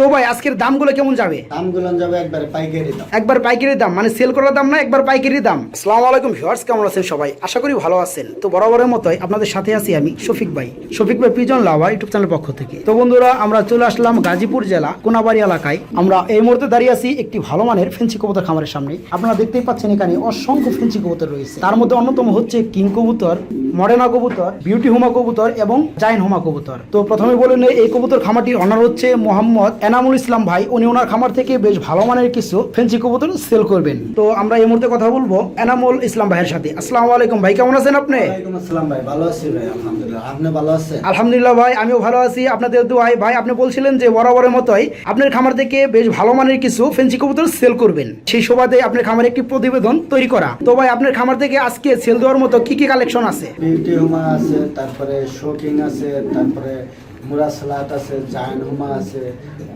তো ভাই আজকের দামগুলো কেমন যাবে? দামগুলো যাবে একবারে পাইকারি দাম। একবার পাইকারি দাম মানে সেল করার দাম না একবার পাইকারি দাম? আসসালামু আলাইকুম ভিউয়ার্স কেমন আছেন সবাই? আশা করি ভালো আছেন। তো বরাবরের মতোই আপনাদের সাথে আছি আমি শফিক ভাই। শফিক ভাই পিজন লাভা ইউটিউব চ্যানেল পক্ষ থেকে। তো বন্ধুরা আমরা চলে আসলাম গাজীপুর জেলা কোনাবাড়ি এলাকায়। আমরা এই মুহূর্তে দাঁড়িয়ে আছি একটি ভালো মানের ফেন্সি কবুতর খামারের সামনে। আপনারা দেখতেই পাচ্ছেন এখানে অসংখ্য ফেন্সি কবুতর রয়েছে। তার মধ্যে অন্যতম হচ্ছে কিং কবুতর মডেনা কবুতর বিউটি হুমা কবুতর এবং জাইন হুমা কবুতর। তো প্রথমে বলে এই কবুতর খামারটির অনার হচ্ছে মোহাম্মদ এনামুল ইসলাম ভাই উনি ওনার খামার থেকে বেশ ভালো মানের কিছু ফেন্সি কবুতর সেল করবেন। তো আমরা এই মুহূর্তে কথা বলব এনামুল ইসলাম ভাইয়ের সাথে। আসসালামু আলাইকুম ভাই কেমন আছেন আপনি? আসসালাম ভাই ভালো আছি ভাই আলহামদুলিল্লাহ। আপনি ভালো আছেন? আলহামদুলিল্লাহ ভাই আমিও ভালো আছি আপনাদের দোয়াই ভাই আপনি বলছিলেন যে বরাবরের মতোই আপনার খামার থেকে বেশ ভালো মানের কিছু ফেন্সি কবুতর সেল করবেন। সেই সুবাদে আপনার খামারে একটি প্রতিবেদন তৈরি করা। তো ভাই আপনার খামার থেকে আজকে সেল দেওয়ার মতো কি কি কালেকশন আছে? বিউটি হুমা আছে তারপরে শোকিং আছে তারপরে মুরা আছে জায়ান হুমা আছে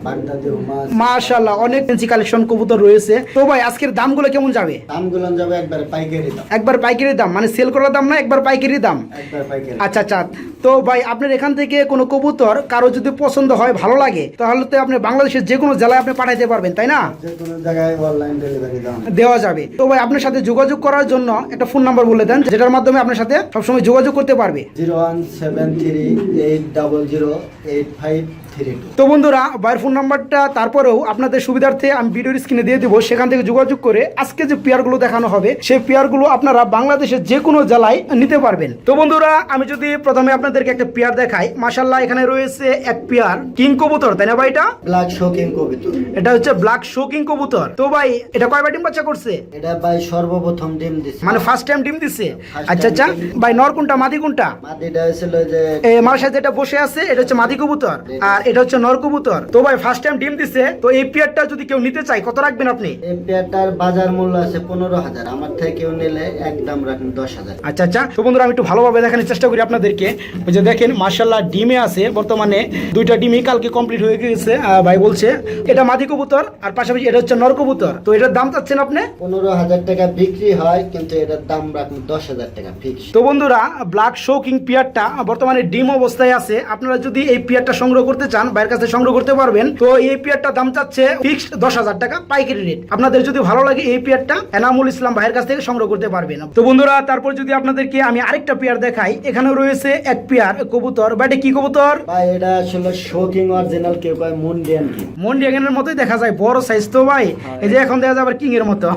বাগদাদি হুমা আছে। মাশাআল্লাহ অনেক কালেকশন কবুতর রয়েছে। তো ভাই আজকের দামগুলো কেমন যাবে? দামগুলো যাবে একবারে পাইকারি দাম। একবার পাইকারি দাম মানে সেল করার দাম না একবার পাইকারি দাম? একবার পাইকারি আচ্ছা আচ্ছা। তো ভাই আপনার এখান থেকে কোনো কবুতর কারও যদি পছন্দ হয় ভালো লাগে তাহলে তো আপনি বাংলাদেশের যে কোনো জেলায় আপনি পাঠাইতে পারবেন তাই না? যে কোনো জায়গায় অনলাইন ডেলিভারি দাম দেওয়া যাবে। তো ভাই আপনার সাথে যোগাযোগ করার জন্য একটা ফোন নাম্বার বলে দেন যেটার মাধ্যমে আপনার সাথে সবসময় যোগাযোগ করতে পারবে। Zero one seven three eight double zero eight five three two তো বন্ধুরা ভাইয়ের ফোন নাম্বারটা তারপরেও আপনাদের সুবিধার্থে আমি ভিডিওর স্ক্রিনে দিয়ে দেবো। সেখান থেকে যোগাযোগ করে আজকে যে পেয়ারগুলো দেখানো হবে সেই পেয়ারগুলো আপনারা বাংলাদেশের যে কোনো জেলায় নিতে পারবেন। তো বন্ধুরা আমি যদি প্রথমে আপনাদেরকে একটা পেয়ার দেখাই মাসাল্লাহ এখানে রয়েছে এক পেয়ার কিং কবুতর তাই না ভাই এটা? ব্ল্যাক শোকিং কবিতর এটা হচ্ছে ব্ল্যাক শো কিং কবুতর তো ভাই এটা কয়বার ডিম বাচ্চা করছে? এটা ভাই সর্বপ্রথম ডিম দিছে। মানে ফার্স্ট টাইম ডিম দিছে? আচ্ছা আচ্ছা। ভাই নর কোনটা মাদি কোনটা? মাটিটা হয়েছিল যে এ মার সাথে যেটা বসে আছে এটা হচ্ছে মাদি কবুতর। আর এটা হচ্ছে নর কবুতর। তো ভাই ফার্স্ট টাইম ডিম দিছে তো এই পেয়ারটা যদি কেউ নিতে চায় কত রাখবেন আপনি? এই পেয়ারটার বাজার মূল্য আছে পনেরো হাজার। আমার থেকে কেউ নিলে একদম রাখেন দশ হাজার। আচ্ছা আচ্ছা। তো বন্ধুরা আমি একটু ভালোভাবে দেখানোর চেষ্টা করি আপনাদেরকে। ওই যে দেখেন মার্শাল্লাহ ডিমে আছে। বর্তমানে দুইটা ডিমই কালকে কমপ্লিট হয়ে গেছে ভাই বলছে এটা মাদি কবুতর আর পাশাপাশি এটা হচ্ছে নর কবুতর। তো এটার দাম চাচ্ছেন আপনি? পনেরো হাজার টাকা বিক্রি হয় কিন্তু এটার দাম রাখুন দশ হাজার টাকা ফিক্স তো বন্ধুরা ব্ল্যাক শো কিং পিয়ারটা বর্তমানে ডিম অবস্থায় আছে। আপনারা যদি এই পিয়ারটা সংগ্রহ করতে চান বাইরের কাছে সংগ্রহ করতে পারবেন। তো এই পিয়ারটা দাম চাচ্ছে ফিক্সড দশ হাজার টাকা পাইকারি রেট আপনাদের যদি ভালো লাগে এই পিয়ারটা এনামুল ইসলাম ভাইয়ের কাছ থেকে সংগ্রহ করতে পারবেন। তো বন্ধুরা তারপর যদি আপনাদেরকে আমি আরেকটা পেয়ার দেখাই এখানে রয়েছে এক পেয়ার কবুতর। বাটে কি কবুতর? বা এটা আসলে শোকিং অরিজিনাল কেউ কয় মুন্ডিয়ান কি? মন্ডিয়ানের মতোই দেখা যায় বড় সাইজ তো ভাই। এই যে এখন দেখা যায় আবার কিং এর মতো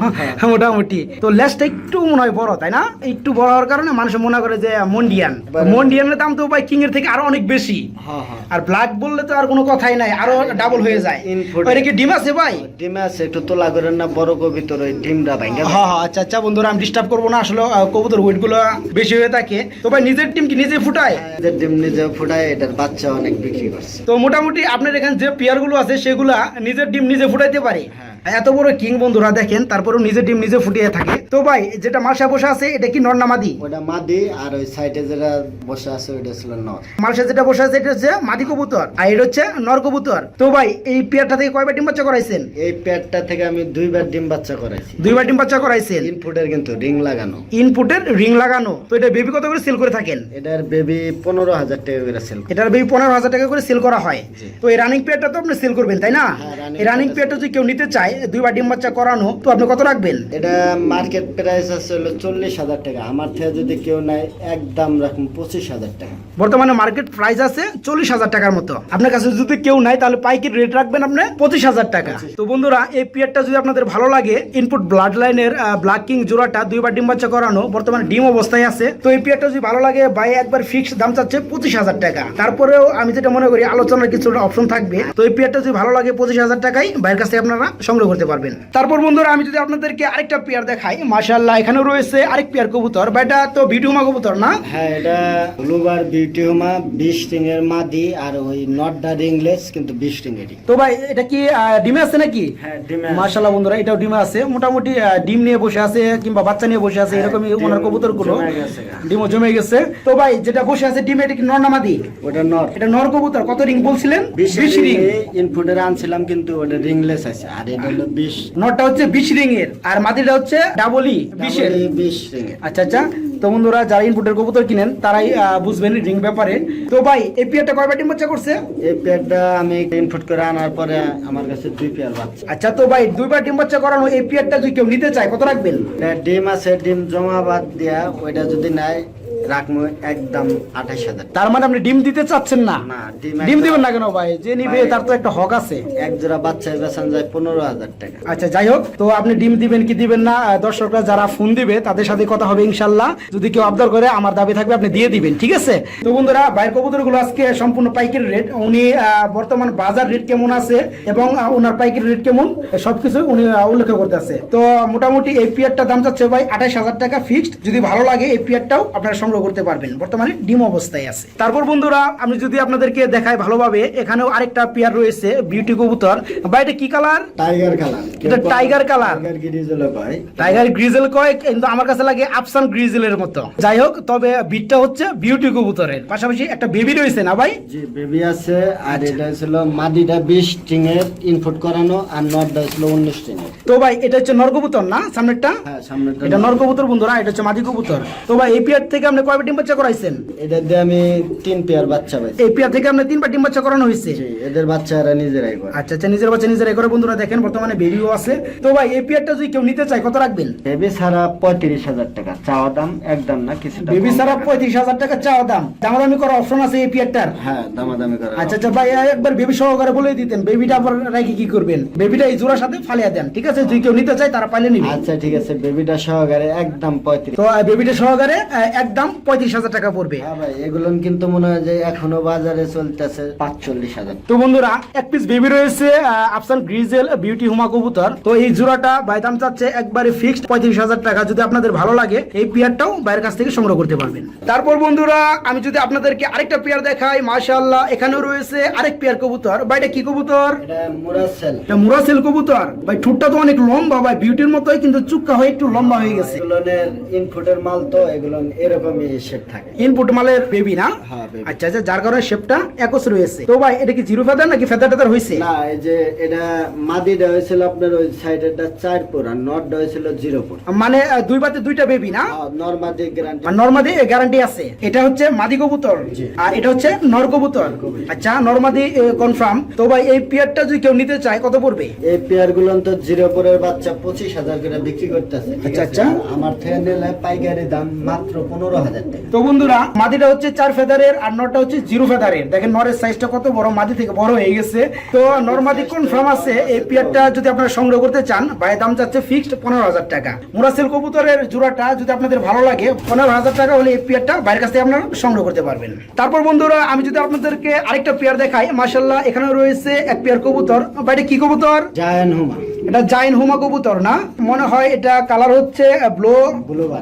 মোটামুটি। তো লেসটা একটু মনে হয় বড় তাই না? একটু বড় হওয়ার কারণে মানুষ মনে করে যে মন্ডিয়ান। মন্ডিয়ানের দাম তো ভাই কিং এর থেকে আরও অনেক বেশি। হ্যাঁ হ্যাঁ। আর ব্ল্যাক বললে তো আর কোনো কথাই নাই আরও ডাবল হয়ে যায়। ওইটা কি ডিম আছে ভাই? ডিম আছে একটু তোলা করেন না বড় কবিতর ওই ডিমটা ভাই হ্যাঁ হ্যাঁ আচ্ছা আচ্ছা বন্ধুরা আমি ডিস্টার্ব করব না আসলে কবুতর ওয়েটগুলো বেশি হয়ে থাকে। তো ভাই নিজের ডিম কি নিজে ফুটায়? নিজের ডিম নিজে ফুটায় এটার বাচ্চা অনেক বিক্রি করছে। তো মোটামুটি আপনার এখানে যে পেয়ারগুলো আছে সেগুলা নিজের ডিম নিজে ফুটাইতে পারে। হ্যাঁ। এত বড় কিং বন্ধুরা দেখেন তারপরেও নিজের ডিম নিজে ফুটিয়ে থাকে। তো ভাই যেটা মাসা বসে আছে এটা কি নর্নামাদি ওটা মাদি? আর ওই সাইডে যেটা বসে আছে ওইটা ছিল নর। মালসা যেটা বসে আছে এটা হচ্ছে মাদি কবুতর আর এটা হচ্ছে নর কবুতর। তো ভাই এই পেয়ারটা থেকে কয়বার ডিম বাচ্চা করাইছেন? এই পেয়ারটা থেকে আমি দুইবার ডিম বাচ্চা করাইছি। দুইবার ডিম বাচ্চা করাইছেন? ইনপুটের কিন্তু রিং লাগানো। ইনপুটের রিং লাগানো। তো এটা বেবি কত করে সেল করে থাকেন? এটার বেবি পনেরো হাজার টাকা করে সেল এটার বেবি পনেরো হাজার টাকা করে সেল করা হয়। তো এই রানিং পেয়ারটা তো আপনি সেল করবেন তাই না? হ্যাঁ, এই রানিং পেয়ারটা যদি কেউ নিতে চায় দুইবার ডিম বাচ্চা করানো তো আপনি কত রাখবেন? এটা মার্কেট প্রাইস আছে হলো চল্লিশ হাজার টাকা। আমার থেকে যদি কেউ নেয় একদম রাখুন পঁচিশ হাজার টাকা। বর্তমানে মার্কেট প্রাইস আছে চল্লিশ হাজার টাকার মতো। আপনার কাছে যদি কেউ নাই তাহলে পাইকারি রেট রাখবেন আপনি পঁচিশ হাজার টাকা। তো বন্ধুরা এই পিয়ারটা যদি আপনাদের ভালো লাগে ইনপুট ব্লাড লাইনের ব্ল্যাক কিং জোড়াটা দুইবার ডিম বাচ্চা করানো বর্তমানে ডিম অবস্থায় আছে। তো এই পিয়ারটা যদি ভালো লাগে ভাই একবার ফিক্স দাম চাচ্ছে পঁচিশ হাজার টাকা। তারপরেও আমি যেটা মনে করি আলোচনার কিছু অপশন থাকবে। তো এই পিয়ারটা যদি ভালো লাগে পঁচিশ হাজার টাকাই ভাইয়ের কাছে আপনারা সংগ্রহ করতে পারবেন। তারপর বন্ধুরা আমি যদি আপনাদেরকে আরেকটা পেয়ার দেখাই মাশাল্লাহ এখানে রয়েছে আরেক পেয়ার কবুতর। বা এটা তো ভিডিওমা কবুতর না? হ্যাঁ এটা ব্লুবার বিউটি হোমা বিশ টিংয়ের মাদি আর ওই নট দা রিংলেস কিন্তু বিশ টিংয়েরই তো ভাই এটা কি ডিমে আছে নাকি? হ্যাঁ ডিমে মাশাল্লাহ বন্ধুরা এটাও ডিমে আছে। মোটামুটি ডিম নিয়ে বসে আছে কিংবা বাচ্চা নিয়ে বসে আছে এরকমই ওনার। ডিমও জমে গেছে। তো ভাই যেটা বসে আছে ডিমে এটা কি নর্নামাদি ওটা নট এটা নর কবুতর। কত রিং বলছিলেন? বিশ বিশ রিং ইনপুটের আনছিলাম কিন্তু ওটা রিংলেস আছে। আর এটা হলো বিশ। নটটা হচ্ছে বিশ আর মাদিটা হচ্ছে ডাবলই বিশের। বিশ রিঙে আচ্ছা আচ্ছা তো বন্ধুরা যারা ইনপুটের কবুতর কিনেন তারাই বুঝবেন রিং ব্যাপারে। তো ভাই এই পিয়ারটা ডিম বাচ্চা করছে? এই পেয়ারটা আমি ইনপুট করে আনার পরে আমার কাছে দুই পেয়ার বাচ্চা। আচ্ছা তো ভাই দুইবার ডিম বাচ্চা করানো এই পিয়ারটা যদি কেউ নিতে চায় কত রাখবেন? ডিম আছে ডিম জমা বাদ দিয়া ওইটা যদি নাই রাখব একদম আঠাশ হাজার। তার মানে আপনি ডিম দিতে চাচ্ছেন না? না ডিম দিবেন না কেন ভাই? যে নিবে তার তো একটা হক আছে। এক জোড়া বাচ্চা বেচান যায় পনেরো হাজার টাকা। আচ্ছা যাই হোক তো আপনি ডিম দিবেন কি দিবেন না? দর্শকরা যারা ফোন দিবে তাদের সাথে কথা হবে ইনশাল্লাহ। যদি কেউ আবদার করে আমার দাবি থাকবে আপনি দিয়ে দিবেন ঠিক আছে? তো বন্ধুরা বাইরের কবুতরগুলো আজকে সম্পূর্ণ পাইকারি রেট। উনি বর্তমান বাজার রেট কেমন আছে এবং ওনার পাইকারি রেট কেমন সবকিছু উনি উল্লেখ করতেছে তো মোটামুটি এই পিয়ারটার দাম যাচ্ছে ভাই আঠাশ হাজার টাকা ফিক্সড যদি ভালো লাগে এই পিয়ারটাও আপনারা সংগ্রহ করতে পারবেন। বর্তমানে ডিম অবস্থায় আছে। তারপর বন্ধুরা আমি যদি আপনাদেরকে দেখাই ভালোভাবে এখানেও আরেকটা পেয়ার রয়েছে বিউটি কবুতর। বা এটা কি কালার টাইগার কালার এটা টাইগার কালার। টাইগার গিরিজলে কয় কিন্তু আমার কাছে লাগে আফসান গ্রিজেলের মতো। যাই হোক তবে বিটটা হচ্ছে বিউটি কবুতরের। পাশাপাশি একটা বেবি রয়েছে না ভাই? জি বেবি আছে আর এটা ছিল মাদিটা বিশ স্ট্রিংয়ের ইনপুট করানো আর নটটা ছিল উনিশ স্ট্রিংয়ের তো ভাই এটা হচ্ছে নর কবুতর না সামনেরটা? হ্যাঁ সামনেটা এটা নর কবুতর বন্ধুরা এটা হচ্ছে মাদি কবুতর। তো ভাই এই পেয়ার থেকে আপনি কয়বার ডিম বাচ্চা করাইছেন? এটা দিয়ে আমি তিন পেয়ার বাচ্চা পাইছি। এই পেয়ার থেকে আপনি তিনবার ডিম বাচ্চা করানো হয়েছে? এদের বাচ্চা এরা নিজেরাই করে। আচ্ছা আচ্ছা নিজের বাচ্চা নিজের করে। বন্ধুরা দেখেন বর্তমানে বেবিও আছে। তো ভাই এই পেয়ারটা যদি কেউ নিতে চায় কত রাখবেন? বেবি ছাড়া পঁয়ত্রিশ হাজার টাকা। চাওয়া দাম একদম না কিছুটা বেবি সারা পঁয়ত্রিশ হাজার টাকা চাওয়া দাম। দামাদামি করার অপশন আছে এই পেয়ারটার? হ্যাঁ দামাদামি করে আচ্ছা আচ্ছা ভাই একবার বেবি সহকারে বলে দিতেন বেবিটা আবার রেখে কি করবেন? বেবিটা এই জোড়ার সাথে ফালিয়ে দেন ঠিক আছে? যদি কেউ নিতে চায় তারা পাইলে নিবে। আচ্ছা ঠিক আছে বেবিটা সহকারে একদম পঁয়ত্রিশ। তো বেবিটা সহকারে একদম পঁয়ত্রিশ হাজার টাকা পড়বে। হ্যাঁ ভাই এগুলো কিন্তু মনে হয় যে এখনও বাজারে চলতেছে পাঁচচল্লিশ হাজার। তো বন্ধুরা এক পিস বেবি রয়েছে আফসান গ্রিজেল বিউটি হুমা কবুতর তো এই জোড়াটা ভাই দাম চাচ্ছে একবারে ফিক্সড পঁয়ত্রিশ হাজার টাকা। যদি আপনাদের ভালো লাগে এই পেয়ারটাও বাইরের কাছ থেকে সংগ্রহ করতে পারবেন। তারপর বন্ধুরা আমি যদি আপনাদেরকে আরেকটা পেয়ার দেখাই মাশাআল্লাহ এখানেও রয়েছে আরেক পেয়ার কবুতর। বাইরে কি কবুতর? এটা মুরাসেল এটা কবুতর। ভাই ঠোঁটটা তো অনেক লম্বা ভাই বিউটির মতোই কিন্তু চুক্কা হয়ে একটু লম্বা হয়ে গেছে। মাল তো এগুলো এরকমই। শেপ থাকে। ইনপুট মালের বেবি না? হ্যাঁ, আচ্ছা আচ্ছা যার কারণে শেপটা একস রয়েছে। তো ভাই এটা কি জিরো ফেদার নাকি ফেদার টেদার হয়েছে না এই যে এটা মাদিটা হয়েছিল আপনার ওই সাইডেরটা চার পুর আর নটটা হয়েছিল জিরো পুর। মানে দুই বাতে দুইটা বেবি না? নর্মাদি গ্যারান্টি আর নর্মাদি গ্যারান্টি আছে। এটা হচ্ছে মাদি কবুতর। আর এটা হচ্ছে নর কবুতর। আচ্ছা নর্মাদি কনফার্ম তো ভাই এই পেয়ারটা যদি কেউ নিতে চায় কত পড়বে? এই পেয়ারগুলো তো জিরো পুরের বাচ্চা পঁচিশ হাজার করে বিক্রি করতেছে। আচ্ছা, আচ্ছা। আমার থেকে নিলে পাইকারি দাম মাত্র পনেরো তো বন্ধুরা মাদিটা হচ্ছে চার ফেদারের আর নরটা হচ্ছে জিরো ফেদারের। দেখেন নরের সাইজটা কত বড় মাদি থেকে বড় হয়ে গেছে। তো নরমাদি কনফার্ম আছে? এই পেয়ারটা যদি আপনারা সংগ্রহ করতে চান ভাই দাম যাচ্ছে ফিক্সড পনেরো হাজার টাকা। মুরাসেল কবুতরের জোড়াটা যদি আপনাদের ভালো লাগে, পনেরো হাজার টাকা হলে এই পেয়ারটা বাইরের কাছ থেকে আপনারা সংগ্রহ করতে পারবেন। তারপর বন্ধুরা, আমি যদি আপনাদেরকে আরেকটা পেয়ার দেখাই মাসাল্লাহ এখানে রয়েছে এক পেয়ার কবুতর। বাইরে কি কবুতর? জায়ান হুমা। এটা জাইন হুমা কবুতর না। মনে হয় এটা কালার হচ্ছে ব্লো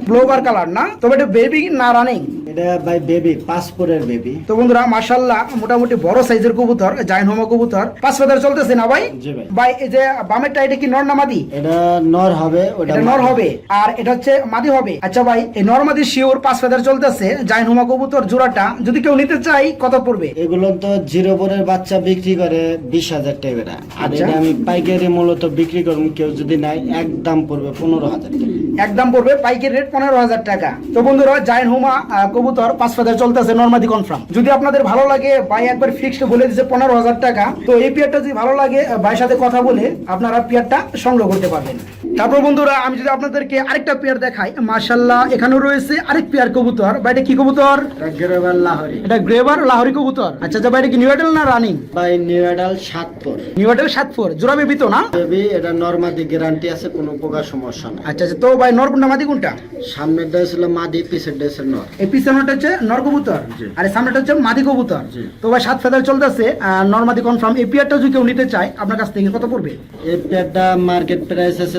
ব্লুবার। কালার না। তবে এটা বেবি না রানিং এটা ভাই বেবি পাসপোর্টের বেবি তো বন্ধুরা মাশাল্লাহ মোটামুটি বড় সাইজের কবুতর জাইন কবুতর। পাঁচ ফেদার চলতেছে না ভাই? জি ভাই। ভাই এই যে বামেরটা এটা কি নর না মাদি? এটা নর হবে ওটা নর হবে। আর এটা হচ্ছে মাদি হবে। আচ্ছা ভাই এই নর মাদি শিওর পাঁচ ফেদার চলতেছে জাইন কবুতর জোড়াটা যদি কেউ নিতে চাই কত পড়বে? এগুলো তো জিরো পরের বাচ্চা বিক্রি করে বিশ হাজার টাকা। আর আচ্ছা। এটা আমি পাইকারি মূলত বিক্রি করব কেউ যদি নাই একদম পড়বে পনেরো হাজার টাকা। একদম পড়বে পাইকের রেট পনেরো হাজার টাকা। তো বন্ধুরা জাইন হুমা আহ, কবুতর পাঁচ ফেদার চলতেছে নর্মাদি কনফার্ম যদি আপনাদের ভালো লাগে, ভাই একবার ফিক্সড বলে দিচ্ছে পনেরো হাজার টাকা, তো এই পেয়ারটা যদি ভালো লাগে, ভাইয়ের সাথে কথা বলে আপনারা পেয়ারটা সংগ্রহ করতে পারবেন। তারপর বন্ধুরা আমি যদি আপনাদেরকে আরেকটা পেয়ার দেখাই মার্শাল্লাহ এখানেও রয়েছে আরেক পেয়ার কবুতর। বা এটা কি কবুতর? গ্রেভার লাহরি এটা গ্রেভার লাহরি কবুতর। আচ্ছা আচ্ছা ভাই এটা কি নিউডেল না রানিং বাই নিউ এডাল সাতপুর। নিউডেল সাতপুর। জোড়া বেবি তো না? বেবি এটা নর্মাদি গ্যারান্টি আছে কোনো প্রকার সমস্যা নাই। আচ্ছা আচ্ছা তো ভাই নর কোনটা মাদি কোনটা? সামনের ডে ছিল মাদি পিছের ডে ছিল নর। এই পিছনেটা হচ্ছে নর কবুতর। আর সামনেটা হচ্ছে মাদি কবুতর। তো ভাই সাত ফেদার চলতেছে নর মাদি কনফার্ম এই পেয়ারটা যদি কেউ নিতে চায় আপনার কাছ থেকে কত পড়বে? এই পেয়ারটা মার্কেট প্রাইস আছে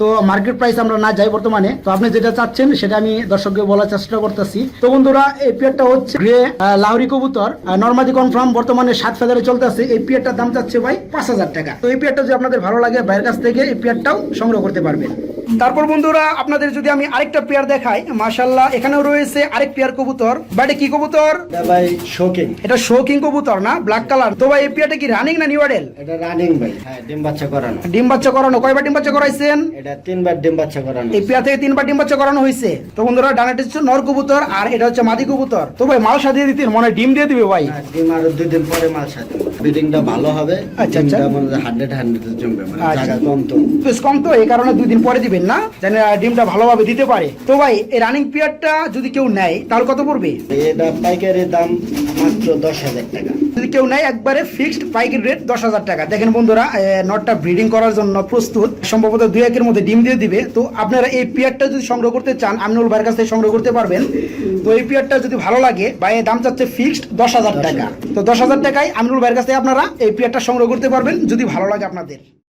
তো মার্কেট প্রাইস আমরা না যাই বর্তমানে, তো আপনি যেটা সেটা আমি দর্শককে বলার চেষ্টা হচ্ছে লাহরি কবুতর নর্মাদি কনফার্ম বর্তমানে সাত দাম চাচ্ছে ভাই পাঁচ হাজার টাকা। তো আপনাদের ভালো লাগে বাইরের কাছ থেকে এই পিয়ারটাও সংগ্রহ করতে পারবেন। তারপর বন্ধুরা আপনাদের যদি আমি আরেকটা পেয়ার দেখাই মাশাল্লাহ এখানেও রয়েছে আরেক পেয়ার কবুতর। বাড়ি কি কবুতর? এটা ভাই শোকিং এটা শৌকিং কবুতর না? ব্ল্যাক কালার তো ভাই এই পেয়ারটা কি রানিং না নিউডেল এটা রানিং ভাই। হ্যাঁ ডিম বাচ্চা করানো। ডিম বাচ্চা করানো। কয়বার ডিম বাচ্চা করাইছেন? এটা তিনবার ডিম বাচ্চা করানো এই পেয়ার থেকে তিনবার ডিম বাচ্চা করানো হয়েছে তো বন্ধুরা ডানাটা হচ্ছে নর কবুতর আর এটা হচ্ছে মাদি কবুতর। তো ভাই মাল সাজিয়ে দিতেন মনে ডিম দিয়ে দিবে ভাই? ডিম আর দুই দিন পরে মাল সাথে ব্রিডিংটা ভালো হবে আচ্ছা, আচ্ছা। হান্ড্রেড হান্ড্রেড জমবে আচ্ছা। কম তো। বেশ কম তো এই কারণে দুই দিন পরে দিবেন না যেন ডিমটা ভালোভাবে দিতে পারে। তো ভাই এই রানিং পেয়ারটা যদি কেউ নেয় তাহলে কত পড়বে? এটা পাইকারি দাম মাত্র দশ হাজার টাকা। যদি কেউ নেয় একবারে ফিক্সড পাইকারি রেট দশ হাজার টাকা। দেখেন বন্ধুরা নটটা ব্রিডিং করার জন্য প্রস্তুত। সম্ভবত দুই একের মধ্যে ডিম দিয়ে দিবে। তো আপনারা এই পেয়ারটা যদি সংগ্রহ করতে চান আমিনুল ভাইয়ের কাছ থেকে সংগ্রহ করতে পারবেন। তো এই পেয়ারটা যদি ভালো লাগে বা দাম চাচ্ছে ফিক্সড দশ হাজার টাকা। তো দশ হাজার টাকায় আমিনুল ভাইয়ের কাছ আপনারা এই পেয়ারটা সংগ্রহ করতে পারবেন যদি ভালো লাগে আপনাদের।